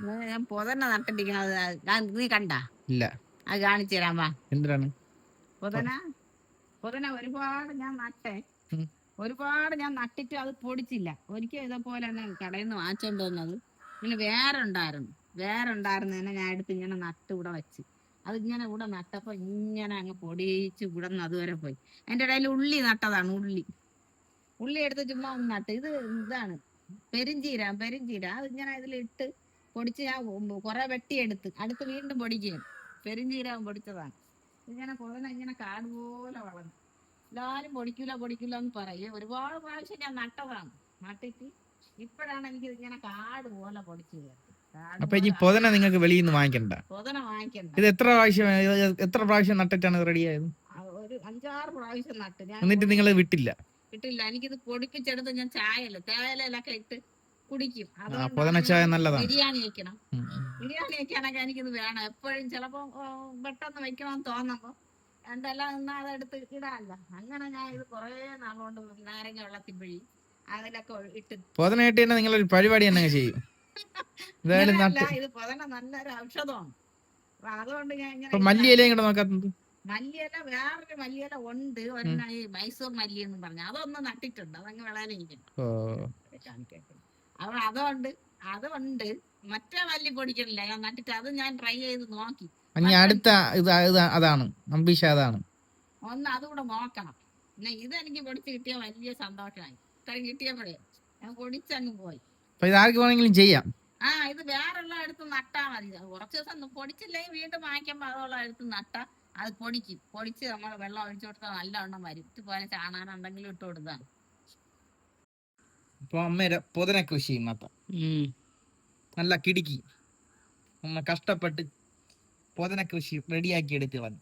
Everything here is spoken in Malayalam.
ഇത് ഞാൻ പൊതന്നെ നട്ടിരിക്കണത് ഞാൻ നീ കണ്ട? ഇല്ല. അത് കാണിച്ചു തരാൻ വാ. എന്തിനാണ്? പൊതന? പൊതന ഒരുപാട് ഞാൻ നട്ടേ. ഒരുപാട് ഞാൻ നട്ടിട്ട് അത് പൊടിച്ചില്ല. ഒരിക്കൽ ഇതേപോലെ തന്നെ കടയിൽ നിന്ന് വാങ്ങിച്ചോണ്ട് വന്നത്. പിന്നെ വേറെ ഉണ്ടായിരുന്നു വേറെ ഉണ്ടായിരുന്നു തന്നെ ഞാൻ എടുത്ത് ഇങ്ങനെ നട്ട് ഇവിടെ വെച്ച്. അത് ഇങ്ങനെ ഇവിടെ നട്ടപ്പോ ഇങ്ങനെ അങ്ങ് പൊടിച്ച് ഇവിടെ നിന്ന് അതുവരെ പോയി. അതിന്റെ ഇടയിൽ ഉള്ളി നട്ടതാണ് ഉള്ളി. ഉള്ളി എടുത്ത് ചുമ്മാ ഒന്ന് നട്ട്. ഇത് ഇതാണ്. പെരിഞ്ചീര പെരിഞ്ചീര. അത് ഇങ്ങനെ ഇതിലിട്ട് പൊടിച്ച് ഞാൻ കുറെ വെട്ടിയെടുത്ത്. അടുത്ത് വീണ്ടും പൊടിക്കുകയും പെരിഞ്ചീരകം പൊടിച്ചതാണ്. ഇങ്ങനെ പൊതന ഇങ്ങനെ കാട് പോലെ വളർന്നു. എല്ലാരും പൊടിക്കൂല പൊടിക്കൂല എന്ന് പറയും. ഒരുപാട് പ്രാവശ്യം ഞാൻ നട്ടതാണ്. നട്ടിട്ട് ഇപ്പോഴാണ് എനിക്ക് ഇങ്ങനെ കാട് പോലെ പൊടിച്ചത് അപ്പൊ ഈ പൊതന നിങ്ങൾക്ക് വെളിയിൽ നിന്ന് വാങ്ങിക്കണ്ട. പൊതന വാങ്ങിക്കണ്ട. ഇത് എത്ര പ്രാവശ്യം എത്ര പ്രാവശ്യം നട്ടിട്ടാണ് റെഡി ആയത്? ഒരു അഞ്ചാറ് പ്രാവശ്യം നട്ട്. ഞാൻ എന്നിട്ട് നിങ്ങൾ വിട്ടില്ല. വിട്ടില്ല. എനിക്കിത് പൊടിപ്പിച്ചെടുത്ത് ഞാൻ ചായല്ലോ തേയിലൊക്കെ ഇട്ട് കുടിക്കും. ചായ നല്ലതാണ്. ബിരിയാണി വെക്കണം. ബിരിയാണി വെക്കാനൊക്കെ എനിക്കിത് വേണം. എപ്പോഴും ചിലപ്പോ പെട്ടെന്ന് വെക്കണമെന്ന് തോന്നുമ്പോ എന്തെല്ലാം നിന്നാ അതെടുത്ത് ഇടാല്ല അങ്ങനെ ഞാൻ ഇത് കുറേ നാളുകൊണ്ട് നാരങ്ങ വെള്ളത്തിൽ പിഴി അതിലൊക്കെ ഇട്ട് കിട്ടി തന്നെ നിങ്ങളൊരു പരിപാടി തന്നെ ചെയ്യും. ഇത് പൊതന നല്ലൊരു ഔഷധമാണ്. അതുകൊണ്ട് ഞാൻ ഇങ്ങനെ മല്ലിയിലയും കൂടെ നോക്കാത്തത്? മല്ലിയില വേറൊരു മല്ലിയില ഉണ്ട്. ഒരെണ്ണ ഈ മൈസൂർ മല്ലി എന്ന് പറഞ്ഞു. അതൊന്ന് നട്ടിട്ടുണ്ട്. അതങ്ങ് വിളയാനിരിക്കും ഓ. അപ്പൊ അതുകൊണ്ട് അതുണ്ട്. മറ്റേ മല്ലി പൊടിക്കണില്ല? ഞാൻ നട്ടിട്ട് അത് ഞാൻ ട്രൈ ചെയ്ത് നോക്കി. ഇനി അടുത്ത ഇത് അതാണ് അംബീഷ അതാണ്. ഒന്ന് അതുകൂടെ നോക്കണം. പിന്നെ ഇതെനിക്ക് പൊടിച്ച് കിട്ടിയ വലിയ സന്തോഷമായി ഇത്രയും കിട്ടിയപ്പോഴേ ഞാൻ പൊടിച്ചങ്ങ് പോയി. ആർക്ക് വേണമെങ്കിലും ചെയ്യാം. ആ ഇത് വേറെയുള്ള എടുത്ത് നട്ടാ മതി. കുറച്ച് ദിവസം പൊടിച്ചില്ലെങ്കിൽ വീണ്ടും വാങ്ങിക്കുമ്പോൾ അതുള്ള എടുത്ത് നട്ടാ അത് പൊടിക്കും. പൊടിച്ച് നമ്മൾ വെള്ളം ഒഴിച്ചു കൊടുത്താൽ നല്ലവണ്ണം വരും. ഇതുപോലെ ചാണാനുണ്ടെങ്കിലും ഇട്ട് കൊടുത്താണ് ഇപ്പൊ അമ്മേരെ പൊതന കൃഷി ഇന്നത്തെ നല്ല കിടുക്കി നമ്മ കഷ്ടപ്പെട്ട് പൊതന കൃഷി റെഡിയാക്കി എടുത്ത് വന്നു